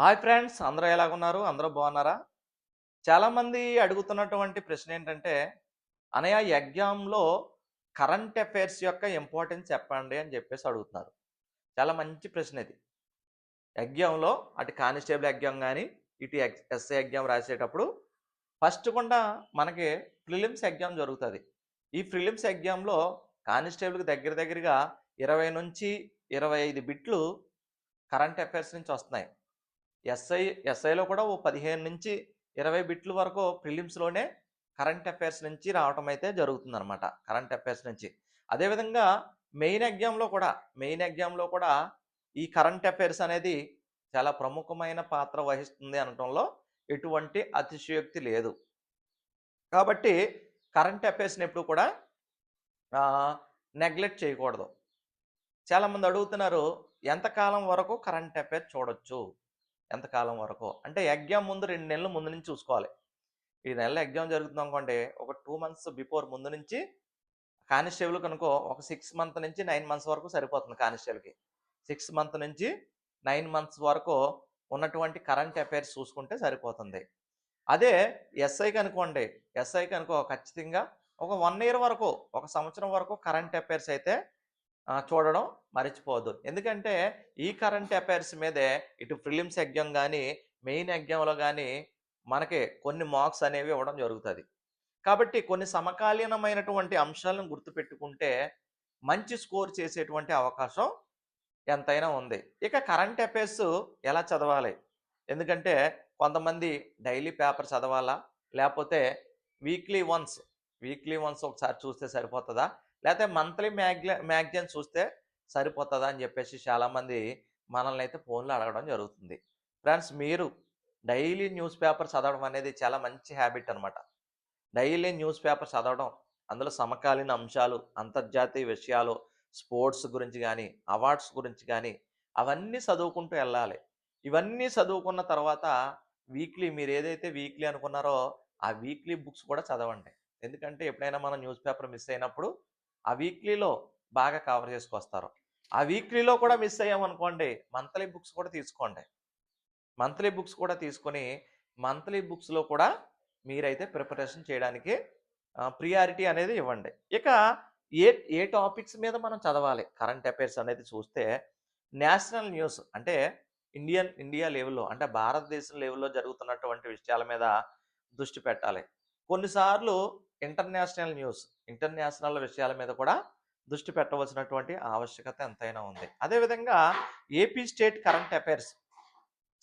Hi friends అందరూ ఎలాగున్నారు? అందరూ బాగున్నారా? చాలామంది అడుగుతున్నటువంటి ప్రశ్న ఏంటంటే అనయ ఎగ్జామ్లో కరెంట్ అఫైర్స్ యొక్క ఇంపార్టెన్స్ చెప్పండి అని చెప్పేసి అడుగుతున్నారు. చాలా మంచి ప్రశ్న ఇది. ఎగ్జామ్లో అటు కానిస్టేబుల్ ఎగ్జామ్ కానీ ఇటు ఎగ్ ఎస్ఐ ఎగ్జామ్ రాసేటప్పుడు ఫస్ట్ కూడా మనకి ప్రిలిమ్స్ ఎగ్జామ్ జరుగుతుంది. ఈ ప్రిలిమ్స్ ఎగ్జామ్లో కానిస్టేబుల్కి దగ్గర దగ్గరగా ఇరవై నుంచి ఇరవై ఐదు బిట్లు కరెంట్ అఫైర్స్ నుంచి వస్తున్నాయి. ఎస్ఐ ఎస్ఐలో కూడా ఓ పదిహేను నుంచి ఇరవై బిట్లు వరకు ప్రిలిమ్స్లోనే కరెంట్ అఫైర్స్ నుంచి రావటం అయితే జరుగుతుంది అనమాట కరెంట్ అఫైర్స్ నుంచి. అదేవిధంగా మెయిన్ ఎగ్జామ్లో కూడా మెయిన్ ఎగ్జామ్లో కూడా ఈ కరెంట్ అఫైర్స్ అనేది చాలా ప్రముఖమైన పాత్ర వహిస్తుంది అనటంలో ఎటువంటి అతిశయోక్తి లేదు. కాబట్టి కరెంట్ అఫైర్స్ని ఎప్పుడు కూడా నెగ్లెక్ట్ చేయకూడదు. చాలామంది అడుగుతున్నారు ఎంతకాలం వరకు కరెంట్ అఫైర్ చూడొచ్చు? ఎంతకాలం వరకు. అంటే ఎగ్జామ్ ముందు రెండు నెలల ముందు నుంచి చూసుకోవాలి. ఈ నెల ఎగ్జామ్ జరుగుతుంది అనుకోండి ఒక టూ మంత్స్ బిఫోర్ ముందు నుంచి కానిస్టేబుల్ కనుకో ఒక సిక్స్ మంత్ నుంచి నైన్ మంత్స్ వరకు సరిపోతుంది కానిస్టేబుల్కి. సిక్స్ మంత్ నుంచి నైన్ మంత్స్ వరకు ఉన్నటువంటి కరెంట్ అఫైర్స్ చూసుకుంటే సరిపోతుంది. అదే ఎస్ఐకి అనుకోండి ఎస్ఐకి అనుకో ఖచ్చితంగా ఒక వన్ ఇయర్ వరకు ఒక సంవత్సరం వరకు కరెంట్ అఫైర్స్ అయితే చూడడం మర్చిపోవద్దు. ఎందుకంటే ఈ కరెంట్ అఫైర్స్ మీదే ఇటు ప్రిలిమ్స్ ఎగ్జామ్ కానీ మెయిన్ ఎగ్జామ్లో కానీ మనకి కొన్ని మార్క్స్ అనేవి ఇవ్వడం జరుగుతుంది. కాబట్టి కొన్ని సమకాలీనమైనటువంటి అంశాలను గుర్తుపెట్టుకుంటే మంచి స్కోర్ చేసేటువంటి అవకాశం ఎంతైనా ఉంది. ఇక కరెంట్ అఫైర్స్ ఎలా చదవాలి? ఎందుకంటే కొంతమంది డైలీ పేపర్ చదవాలా? లేకపోతే వీక్లీ వన్స్ వీక్లీ వన్స్ ఒకసారి చూస్తే సరిపోతుందా? లేకపోతే మంత్లీ మ్యాగ్ల మ్యాగజైన్ చూస్తే సరిపోతుందా అని చెప్పేసి చాలామంది మనల్ని అయితే ఫోన్లో అడగడం జరుగుతుంది. ఫ్రెండ్స్ మీరు డైలీ న్యూస్ పేపర్ చదవడం అనేది చాలా మంచి హ్యాబిట్ అనమాట డైలీ న్యూస్ పేపర్ చదవడం అందులో సమకాలీన అంశాలు అంతర్జాతీయ విషయాలు స్పోర్ట్స్ గురించి కానీ అవార్డ్స్ గురించి కానీ అవన్నీ చదువుకుంటూ వెళ్ళాలి. ఇవన్నీ చదువుకున్న తర్వాత వీక్లీ మీరు ఏదైతే వీక్లీ అనుకున్నారో ఆ వీక్లీ బుక్స్ కూడా చదవండి. ఎందుకంటే ఎప్పుడైనా మనం న్యూస్ పేపర్ మిస్ అయినప్పుడు ఆ వీక్లీలో బాగా కవర్ చేసుకొస్తారు. ఆ వీక్లీలో కూడా మిస్ అయ్యామనుకోండి మంత్లీ బుక్స్ కూడా తీసుకోండి. మంత్లీ బుక్స్ కూడా తీసుకొని మంత్లీ బుక్స్లో కూడా మీరైతే ప్రిపరేషన్ చేయడానికి ప్రియారిటీ అనేది ఇవ్వండి. ఇక ఏ ఏ టాపిక్స్ మీద మనం చదవాలి? కరెంట్ అఫైర్స్ అనేది చూస్తే నేషనల్ న్యూస్ అంటే ఇండియన్ ఇండియా లెవెల్లో అంటే భారతదేశం లెవెల్లో జరుగుతున్నటువంటి విషయాల మీద దృష్టి పెట్టాలి. కొన్నిసార్లు ఇంటర్నేషనల్ న్యూస్ ఇంటర్నేషనల్ విషయాల మీద కూడా దృష్టి పెట్టవలసినటువంటి ఆవశ్యకత ఎంతైనా ఉంది. అదేవిధంగా ఏపీ స్టేట్ కరెంట్ అఫైర్స్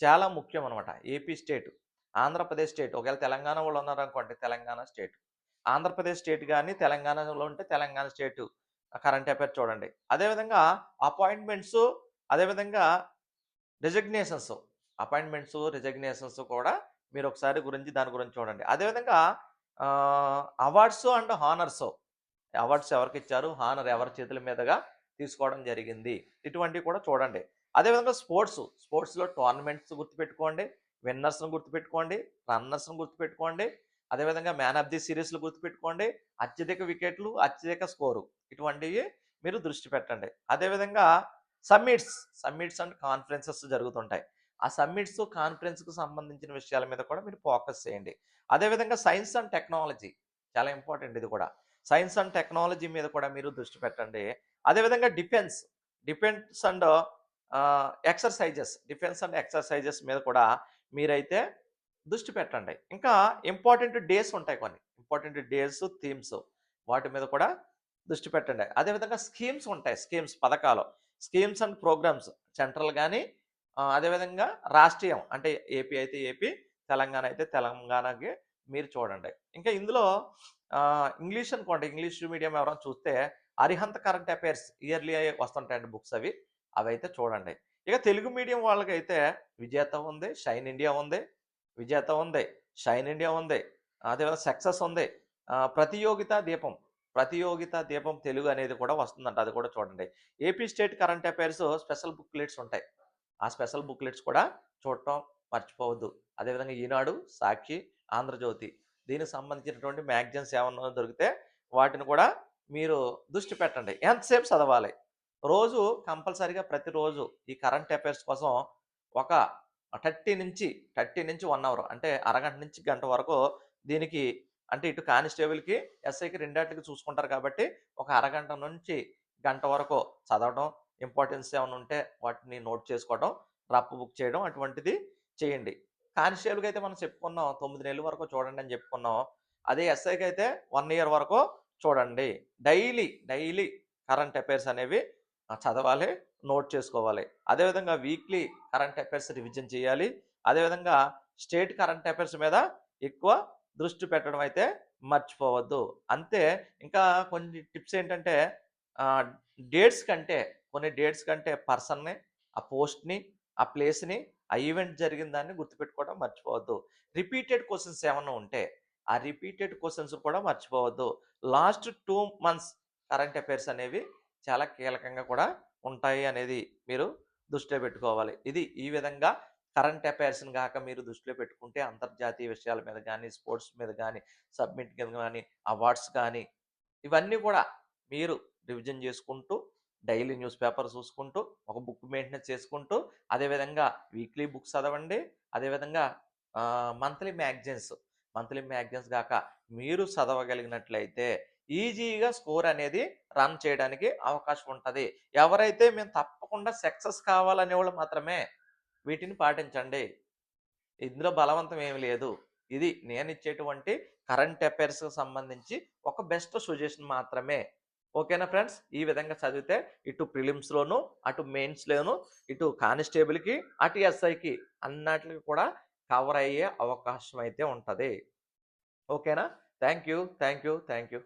చాలా ముఖ్యం అనమాట ఏపీ స్టేట్ ఆంధ్రప్రదేశ్ స్టేట్. ఒకవేళ తెలంగాణ వాళ్ళు ఉన్నారనుకోండి తెలంగాణ స్టేట్. ఆంధ్రప్రదేశ్ స్టేట్ కానీ తెలంగాణలో ఉంటే తెలంగాణ స్టేట్ కరెంట్ అఫైర్ చూడండి. అదేవిధంగా అపాయింట్మెంట్స్ అదేవిధంగా రిజగ్నేషన్స్. అపాయింట్మెంట్స్ రిజగ్నేషన్స్ కూడా మీరు ఒకసారి గురించి దాని గురించి చూడండి. అదేవిధంగా అవార్డ్స్ అండ్ హానర్స్. అవార్డ్స్ ఎవరికి ఇచ్చారు హానర్ ఎవరి చేతుల మీదుగా తీసుకోవడం జరిగింది. ఇటువంటివి కూడా చూడండి. అదేవిధంగా స్పోర్ట్స్. స్పోర్ట్స్లో టోర్నమెంట్స్ గుర్తుపెట్టుకోండి. విన్నర్స్ను గుర్తుపెట్టుకోండి. రన్నర్స్ను గుర్తుపెట్టుకోండి. అదేవిధంగా మ్యాన్ ఆఫ్ ది సిరీస్లు గుర్తుపెట్టుకోండి. అత్యధిక వికెట్లు అత్యధిక స్కోరు. ఇటువంటివి మీరు దృష్టి పెట్టండి. అదేవిధంగా సమ్మిట్స్. సమ్మిట్స్ అండ్ కాన్ఫరెన్సెస్ జరుగుతుంటాయి. ఆ సమ్మిట్స్ కాన్ఫరెన్స్కు సంబంధించిన విషయాల మీద కూడా మీరు ఫోకస్ చేయండి. అదేవిధంగా సైన్స్ అండ్ టెక్నాలజీ చాలా ఇంపార్టెంట్ ఇది కూడా. సైన్స్ అండ్ టెక్నాలజీ మీద కూడా మీరు దృష్టి పెట్టండి. అదేవిధంగా defence defence and exercises defence and exercises మీద కూడా మీరైతే దృష్టి పెట్టండి. ఇంకా ఇంపార్టెంట్ డేస్ ఉంటాయి కొన్ని. ఇంపార్టెంట్ డేస్ థీమ్స్ వాటి మీద కూడా దృష్టి పెట్టండి. అదేవిధంగా స్కీమ్స్ ఉంటాయి. స్కీమ్స్ పథకాలు. స్కీమ్స్ అండ్ ప్రోగ్రామ్స్ సెంట్రల్ కానీ అదేవిధంగా రాష్ట్రీయం అంటే ఏపీ అయితే ఏపీ తెలంగాణ అయితే తెలంగాణకి మీరు చూడండి. ఇంకా ఇందులో ఇంగ్లీష్ అనుకోండి ఇంగ్లీష్ మీడియం ఎవరైనా చూస్తే అరిహంత కరెంట్ అఫైర్స్ ఇయర్లీ వస్తుంటాయండి బుక్స్ అవి. అవి అయితే చూడండి. ఇక తెలుగు మీడియం వాళ్ళకైతే విజేత ఉంది షైన్ ఇండియా ఉంది విజేత ఉంది షైన్ ఇండియా ఉంది అదేవిధంగా సక్సెస్ ఉంది. ప్రతియోగిత దీపం ప్రతియోగిత దీపం తెలుగు అనేది కూడా వస్తుందంట అది కూడా చూడండి. AP state current affairs special booklets ఉంటాయి. ఆ స్పెషల్ బుక్లెట్స్ కూడా చూడటం మర్చిపోవద్దు. అదేవిధంగా ఈనాడు సాక్షి ఆంధ్రజ్యోతి దీనికి సంబంధించినటువంటి మ్యాగజైన్స్ ఏమన్నా దొరికితే వాటిని కూడా మీరు దృష్టి పెట్టండి. ఎంతసేపు చదవాలి? రోజు కంపల్సరీగా ప్రతిరోజు ఈ కరెంట్ అఫైర్స్ కోసం ఒక థర్టీ నుంచి థర్టీ నుంచి వన్ అవర్ అంటే అరగంట నుంచి గంట వరకు దీనికి అంటే ఇటు కానిస్టేబుల్కి ఎస్ఐకి రెండాటికి చూసుకుంటారు కాబట్టి ఒక అరగంట నుంచి గంట వరకు చదవడం ఇంపార్టెన్స్ ఏమైనా ఉంటే వాటిని నోట్ చేసుకోవడం రప్పు బుక్ చేయడం అటువంటిది చేయండి. కానిస్టేబుల్కి అయితే మనం చెప్పుకున్నాం తొమ్మిది నెలల వరకు చూడండి అని చెప్పుకున్నాం. అదే ఎస్ఐకి అయితే వన్ ఇయర్ వరకు చూడండి. డైలీ డైలీ కరెంట్ అఫైర్స్ అనేవి చదవాలి నోట్ చేసుకోవాలి. అదేవిధంగా వీక్లీ కరెంట్ అఫైర్స్ రివిజన్ చేయాలి. అదేవిధంగా స్టేట్ కరెంట్ అఫైర్స్ మీద ఎక్కువ దృష్టి పెట్టడం అయితే మర్చిపోవద్దు. అంతే. ఇంకా కొన్ని టిప్స్ ఏంటంటే డేట్స్ కంటే కొన్ని డేట్స్ కంటే పర్సన్ని ఆ పోస్ట్ని ఆ ప్లేస్ని ఆ ఈవెంట్ జరిగిన దాన్ని గుర్తుపెట్టుకోవడం మర్చిపోవద్దు. రిపీటెడ్ క్వశ్చన్స్ ఏమైనా ఉంటే ఆ రిపీటెడ్ క్వశ్చన్స్ కూడా మర్చిపోవద్దు. Last two months current affairs అనేవి చాలా కీలకంగా కూడా ఉంటాయి అనేది మీరు దృష్టిలో పెట్టుకోవాలి. ఇది ఈ విధంగా కరెంట్ అఫైర్స్ని కాక మీరు దృష్టిలో పెట్టుకుంటే అంతర్జాతీయ విషయాల మీద కానీ స్పోర్ట్స్ మీద కానీ సబ్మిట్ మీద కానీ అవార్డ్స్ కానీ ఇవన్నీ కూడా మీరు రివిజన్ చేసుకుంటూ డైలీ న్యూస్ పేపర్ చూసుకుంటూ ఒక బుక్ మెయింటెనెన్స్ చేసుకుంటూ అదేవిధంగా వీక్లీ బుక్స్ చదవండి అదేవిధంగా మంత్లీ మ్యాగజైన్స్ మంత్లీ మ్యాగజైన్స్ కాక మీరు చదవగలిగినట్లయితే ఈజీగా స్కోర్ అనేది రన్ చేయడానికి అవకాశం ఉంటుంది. ఎవరైతే మేము తప్పకుండా సక్సెస్ కావాలనే వాళ్ళు మాత్రమే వీటిని పాటించండి. ఇందులో బలవంతం ఏమి లేదు. ఇది నేను ఇచ్చేటువంటి కరెంట్ అఫైర్స్కి సంబంధించి ఒక బెస్ట్ సజెషన్ మాత్రమే. ఓకేనా ఫ్రెండ్స్? ఈ విధంగా చదివితే ఇటు ప్రిలిమ్స్లోను అటు మెయిన్స్లోను ఇటు కానిస్టేబుల్కి అటు ఎస్ఐకి అన్నట్లకి కూడా కవర్ అయ్యే అవకాశం అయితే ఉంటుంది. ఓకేనా? Thank you thank you thank you